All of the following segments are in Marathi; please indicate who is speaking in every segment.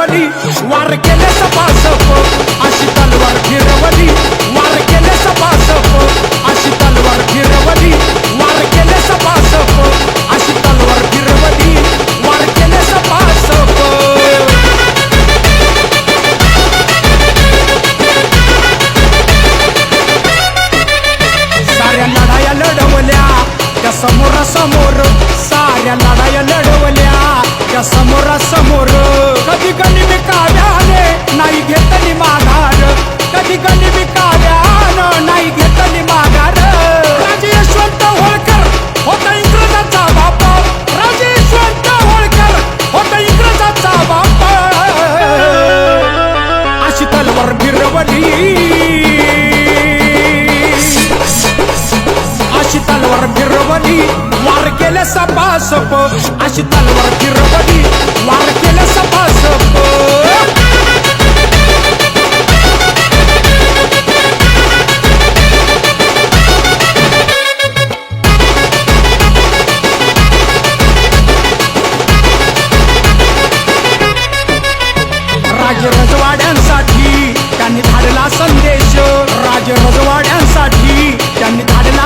Speaker 1: तलवार फिरवली वार केले अशी तलवार फिरवली. वार केले सपासप. अशी तलवार फिरवली. वार केले सपासप.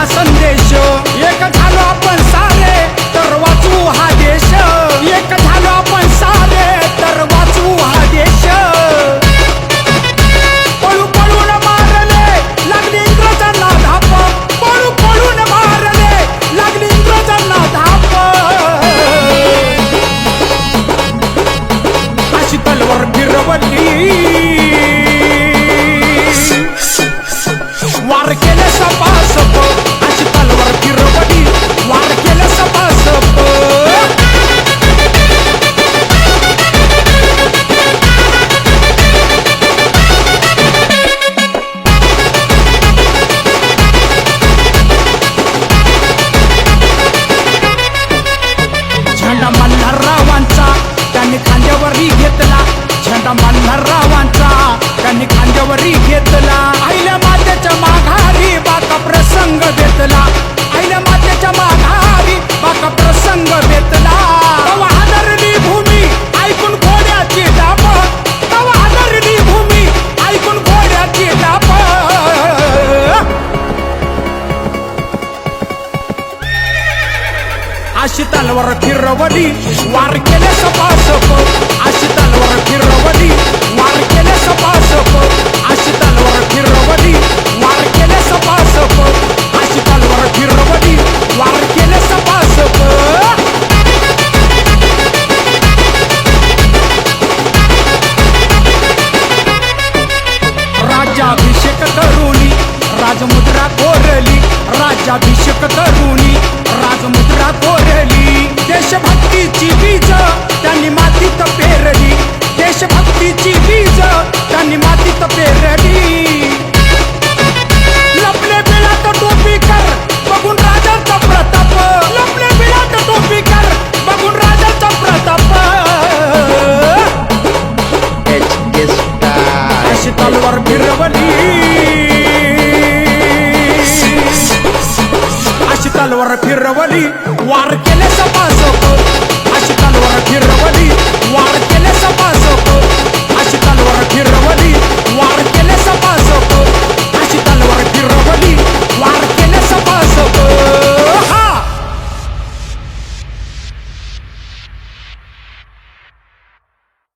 Speaker 1: संदेश. एक झालो आपण सारे तर वाचू हा देश. एक झालो आपण सारे तर वाचू हा देश. पळू पळून मारले लागली इंग्रजांना धाप. पळू पळून मारले लागली इंग्रजांना धाप. अशी तलवार फिरवली. खांद्यावरही घेतला. आईल्या मातेच्या माघारी बाका प्रसंग बेतला आईल्या मातेच्या माघारी बाका प्रसंग बेतला तवा हादरली भूमी ऐकून घोड्याची डाप. तवा हादरली भूमी ऐकून घोड्याची डाप. अशी तलवार फिरवली वार केले सपासप अशी तलवार फिरवली वार